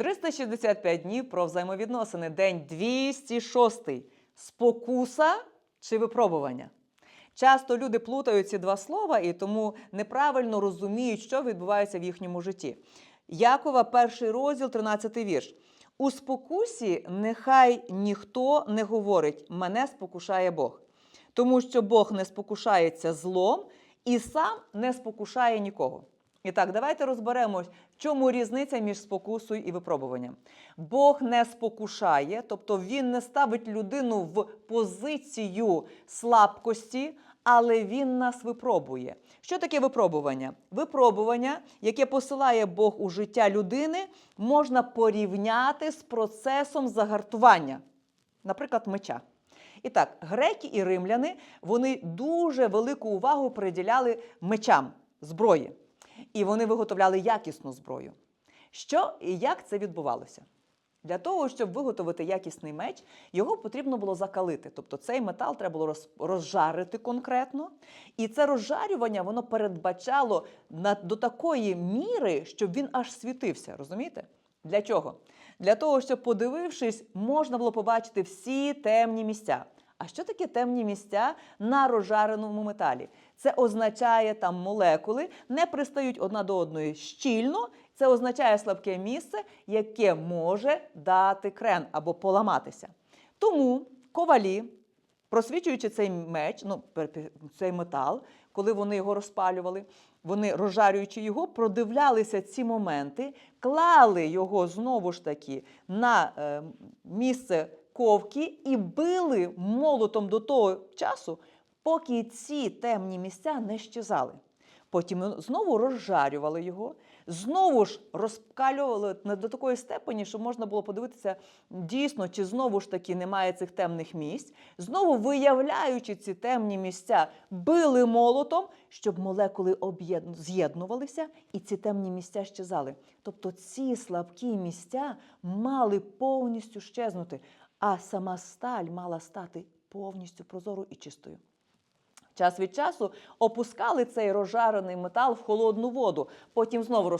365 днів про взаємовідносини. День 206. Спокуса чи випробування. Часто люди плутають ці два слова і тому неправильно розуміють, що відбувається в їхньому житті. Якова, перший розділ, 13 вірш. У спокусі нехай ніхто не говорить, мене спокушає Бог. Тому що Бог не спокушається злом і сам не спокушає нікого. І так, давайте розберемось, в чому різниця між спокусою і випробуванням. Бог не спокушає, тобто він не ставить людину в позицію слабкості, але він нас випробує. Що таке випробування? Випробування, яке посилає Бог у життя людини, можна порівняти з процесом загартування, наприклад, меча. І так, греки і римляни вони дуже велику увагу приділяли мечам зброї. І вони виготовляли якісну зброю. Що і як це відбувалося? Для того, щоб виготовити якісний меч, його потрібно було закалити. Тобто цей метал треба було розжарити конкретно. І це розжарювання воно передбачало до такої міри, щоб він аж світився. Розумієте? Для чого? Для того, щоб, подивившись, можна було побачити всі темні місця. А що таке темні місця на розжареному металі? Це означає, там молекули не пристають одна до одної щільно. Це означає слабке місце, яке може дати крен або поламатися. Тому ковалі, просвічуючи цей меч, ну цей метал, коли вони його розпалювали, вони розжарюючи його, продивлялися ці моменти, клали його знову ж таки на е, місце ковки і били молотом до того часу, поки ці темні місця не щезали. Потім знову розжарювали його, знову ж розкалювали до такої степені, що можна було подивитися дійсно, чи знову ж таки немає цих темних місць. Знову виявляючи ці темні місця, били молотом, щоб молекули з'єднувалися і ці темні місця щезали. Тобто ці слабкі місця мали повністю щезнути, а сама сталь мала стати повністю прозорою і чистою. Час від часу опускали цей розжарений метал в холодну воду, потім знову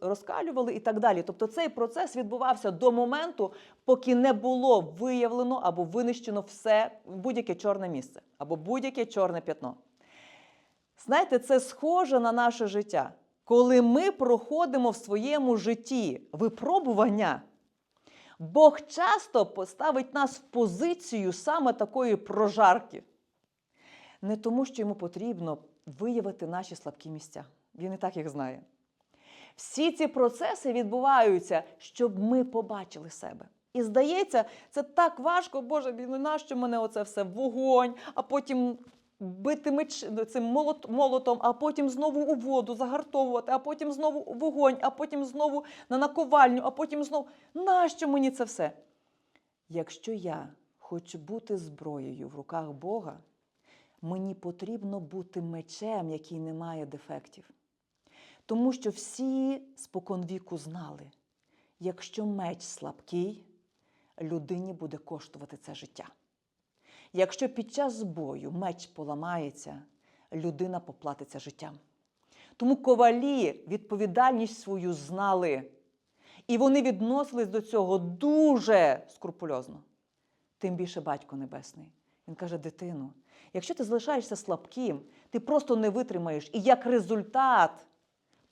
розкалювали і так далі. Тобто цей процес відбувався до моменту, поки не було виявлено або винищено все будь-яке чорне місце або будь-яке чорне п'ятно. Знаєте, це схоже на наше життя. Коли ми проходимо в своєму житті випробування, Бог часто поставить нас в позицію саме такої прожарки. Не тому, що йому потрібно виявити наші слабкі місця. Він і так їх знає. Всі ці процеси відбуваються, щоб ми побачили себе. І здається, це так важко, Боже, ну нащо мене оце все вогонь, а потім бити меч цим молот, молотом, а потім знову у воду загартовувати, а потім знову у вогонь, а потім знову на наковальню, а потім знову. Нащо мені це все? Якщо я хочу бути зброєю в руках Бога, мені потрібно бути мечем, який не має дефектів. Тому що всі споконвіку знали, якщо меч слабкий, людині буде коштувати це життя. Якщо під час бою меч поламається, людина поплатиться життям. Тому ковалі відповідальність свою знали, і вони відносились до цього дуже скрупульозно. Тим більше батько небесний. Він каже: дитину, якщо ти залишаєшся слабким, ти просто не витримаєш. І як результат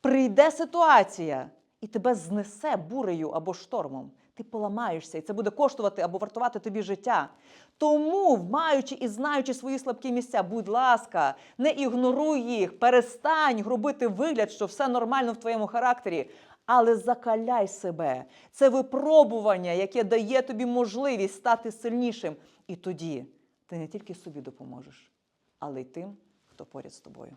прийде ситуація і тебе знесе бурею або штормом. Ти поламаєшся, і це буде коштувати або вартувати тобі життя. Тому, маючи і знаючи свої слабкі місця, будь ласка, не ігноруй їх, перестань робити вигляд, що все нормально в твоєму характері, але закаляй себе. Це випробування, яке дає тобі можливість стати сильнішим. І тоді ти не тільки собі допоможеш, але й тим, хто поряд з тобою.